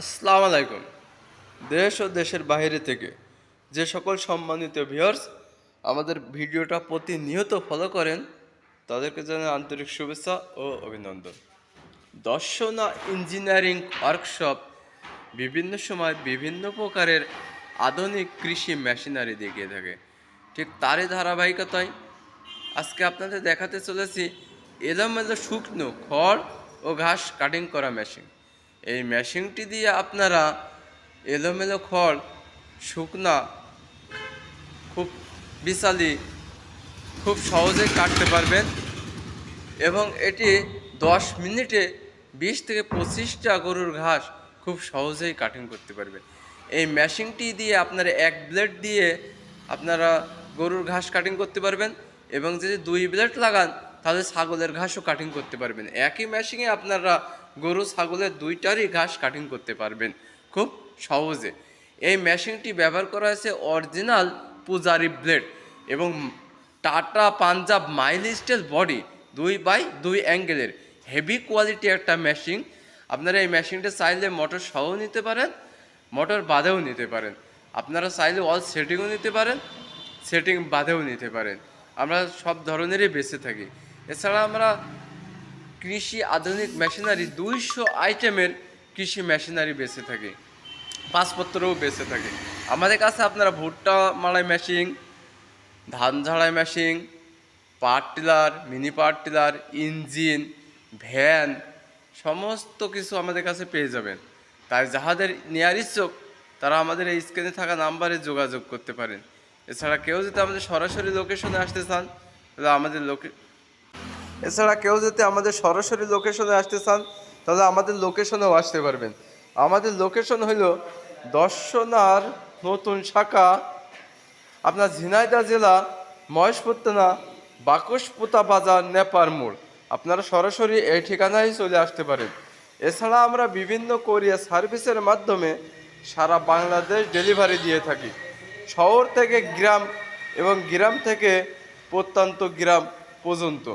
আসসালামু আলাইকুম। দেশ ও দেশের বাইরে থেকে যে সকল সম্মানিত ভিউয়ার্স আমাদের ভিডিওটা প্রতিনিয়ত ফলো করেন, তাদেরকে জানাই আন্তরিক শুভেচ্ছা ও অভিনন্দন। দর্শনা ইঞ্জিনিয়ারিং ওয়ার্কশপ বিভিন্ন সময় বিভিন্ন প্রকারের আধুনিক কৃষি মেশিনারি দেখিয়ে থাকে। ঠিক তারই ধারাবাহিকতায় আজকে আপনাদের দেখাতে চলেছি এলোমেলো শুকনো খড় ও ঘাস কাটিং করা মেশিন এই মেশিনটি দিয়ে আপনারা এলোমেলো খড়, শুকনা, খুব বিশালি, খুব সহজেই কাটতে পারবেন এবং এটি দশ মিনিটে বিশ থেকে পঁচিশটা গরুর ঘাস খুব সহজেই কাটিং করতে পারবেন। এই মেশিনটি দিয়ে আপনারা এক ব্লেড দিয়ে আপনারা গরুর ঘাস কাটিং করতে পারবেন এবং যদি দুই ব্লেড লাগান, তাহলে ছাগলের ঘাসও কাটিং করতে পারবেন। একই মেশিনে আপনারা গরু, ছাগলের দুইটারই ঘাস কাটিং করতে পারবেন খুব সহজে। এই মেশিনটি ব্যবহার করা হয়েছে অরিজিনাল পূজারি ব্লেড এবং Tata Punjab mild steel body দুই বাই দুই অ্যাঙ্গেলের হেভি কোয়ালিটি একটা মেশিন আপনারা এই মেশিনটা চাইলে মোটর সহ নিতে পারেন মোটর বাদেও নিতে পারেন। আপনারা চাইলে অল সেটিংও নিতে পারেন সেটিং বাদেও নিতে পারেন। আমরা সব ধরনেরই বেঁচে থাকি। এছাড়া আমরা কৃষি আধুনিক মেশিনারি দুইশো আইটেমের কৃষি মেশিনারি বেঁচে থাকে। পাসপত্রও বেঁচে থাকে। আমাদের কাছে আপনারা ভুট্টা মাড়াই মেশিন, ধান ঝাড়াই machine power tiller, mini power tiller, engine, van, সমস্ত কিছু আমাদের কাছে পেয়ে যাবেন। তাই যাহাদের নেয়ার ইচ্ছুক, তারা আমাদের এই স্ক্রিনে থাকা নাম্বারে যোগাযোগ করতে পারেন। এছাড়া কেউ যদি আমাদের সরাসরি লোকেশনে আসতে চান, তাহলে আমাদের লোকে এছাড়া কেউ যদি আমাদের সরাসরি লোকেশনে আসতে চান, তাহলে আমাদের লোকেশনেও আসতে পারবেন। আমাদের লোকেশন হলো দর্শনার নতুন শাখা, আপনার ঝিনাইদহ জেলা মহেশপুর থানা বাজার, নেপার মোড়। আপনারা সরাসরি এই ঠিকানায় চলে আসতে পারেন। এছাড়া আমরা বিভিন্ন কোরিয়া সার্ভিসের মাধ্যমে সারা বাংলাদেশ ডেলিভারি দিয়ে থাকি। শহর থেকে গ্রাম এবং গ্রাম থেকে প্রত্যন্ত গ্রাম পর্যন্ত।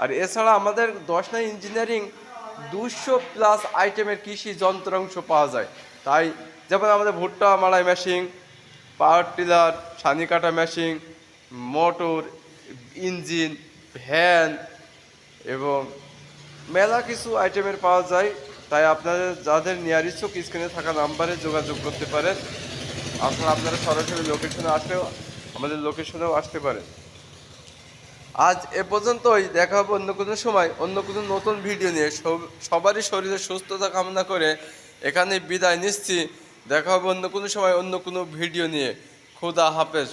আর এছাড়া আমাদের দশনা ইঞ্জিনিয়ারিং দুশো প্লাস আইটেমের কৃষি যন্ত্রাংশ পাওয়া যায়। তাই যেমন আমাদের ভুট্টা মাড়াই মেশিন পাওয়ার টিলার ছানি কাটা মেশিন মোটর ইঞ্জিন ভ্যান এবং মেলা কিছু আইটেমের পাওয়া যায়। তাই আপনাদের, যাদের নেয়ার ইচ্ছুক স্ক্রিনে থাকা নাম্বারে যোগাযোগ করতে পারেন। আপনারা আপনারা সরাসরি লোকেশনে আসলেও আমাদের লোকেশনেও আসতে পারেন। আজ এ পর্যন্তই, দেখা হবে অন্য কোনো সময়, অন্য কোনো নতুন ভিডিও নিয়ে। সবারই শরীরে সুস্থতা কামনা করে এখানে বিদায় নিচ্ছি। দেখা হবে অন্য কোনো সময়, অন্য কোনো ভিডিও নিয়ে। খুদা হাফেজ।